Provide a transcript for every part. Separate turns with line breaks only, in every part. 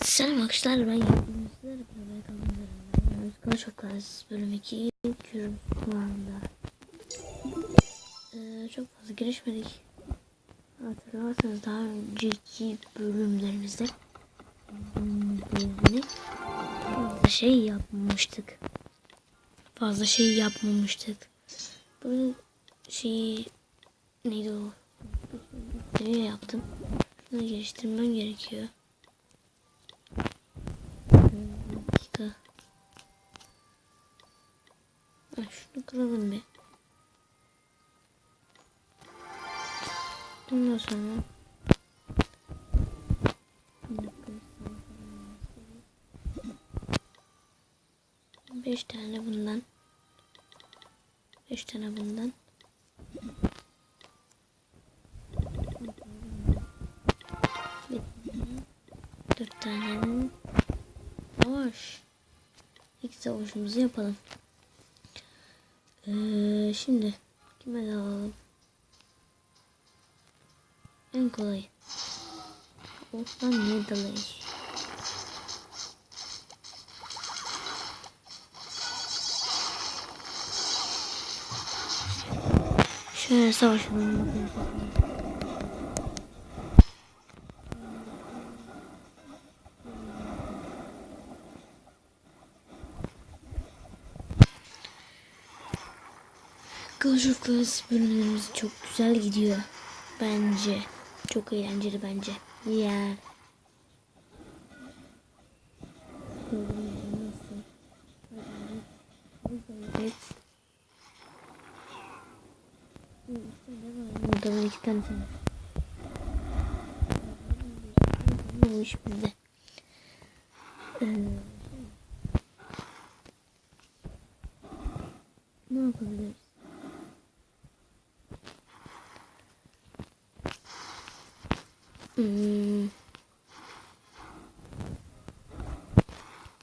Selam arkadaşlar ben yaptım. Sizlerle beraber kalın Clash of Clans bölüm 2 yapıyorum şu anda. Ee, çok fazla girişmedik. Hatırlarsanız daha önceki bölümlerimizde bölümünü fazla şey yapmamıştık. Fazla şey yapmamıştık. Böyle şey neydi o? Nereye yaptım? Şunu geliştirmem gerekiyor. Dakika. Ha, şunu kıralım bir. Ondan sonra Beş tane bundan. Beş tane bundan. Dört tane Savaş. İlk savaşımızı yapalım. Ee, şimdi kime de alalım? En kolay. Osman Nedalay. Şöyle savaşalım. Clash of Clans bölümlerimiz çok güzel gidiyor. Bence. Çok eğlenceli bence. Ya. Evet. Burada var iki tane. Olmuş bizde. Ne yapabiliriz? Hmm.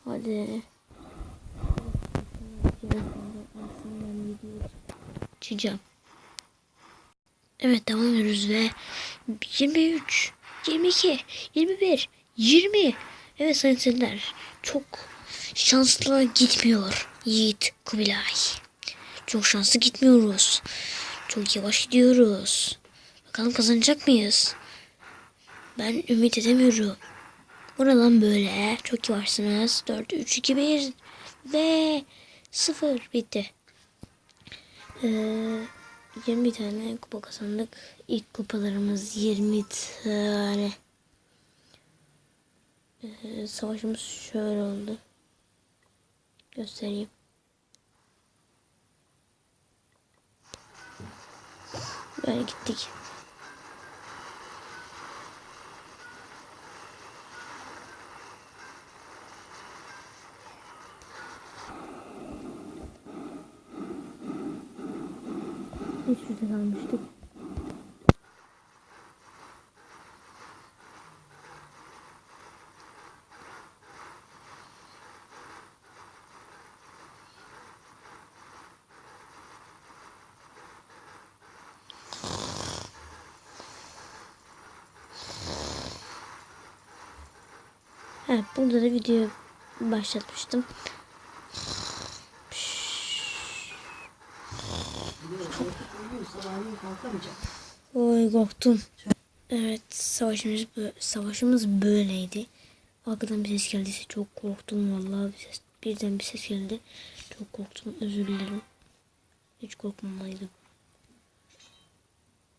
Hadi. Çiğeceğim. Evet devam ediyoruz ve 23, 22, 21, 20. Evet sayın seyirciler çok şanslı gitmiyor Yiğit Kubilay. Çok şanslı gitmiyoruz. Çok yavaş gidiyoruz. Bakalım kazanacak mıyız? Ben ümit edemiyorum. Buradan böyle. Çok yavaşsınız. 4, 3, 2, 1 ve 0 bitti. Ee, 20 tane kupa kazandık. İlk kupalarımız 20 tane. Ee, savaşımız şöyle oldu. Göstereyim. Böyle gittik. Biz şurada kalmıştık. Evet burada da video başlatmıştım. Oy korktum. Evet savaşımız savaşımız böyleydi. Arkadan bir ses geldiyse çok korktum vallahi bir ses birden bir ses geldi. Çok korktum özür dilerim. Hiç korkmamalıydım.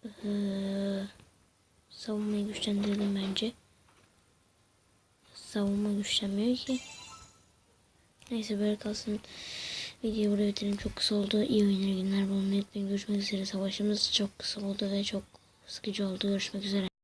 Ee, savunmayı güçlendirelim bence. Savunma güçlenmiyor ki. Neyse böyle kalsın. Videoyu buraya bitirelim. Çok kısa oldu. İyi oyunlar günler bulmayı unutmayın. Görüşmek üzere. Savaşımız çok kısa oldu ve çok sıkıcı oldu. Görüşmek üzere.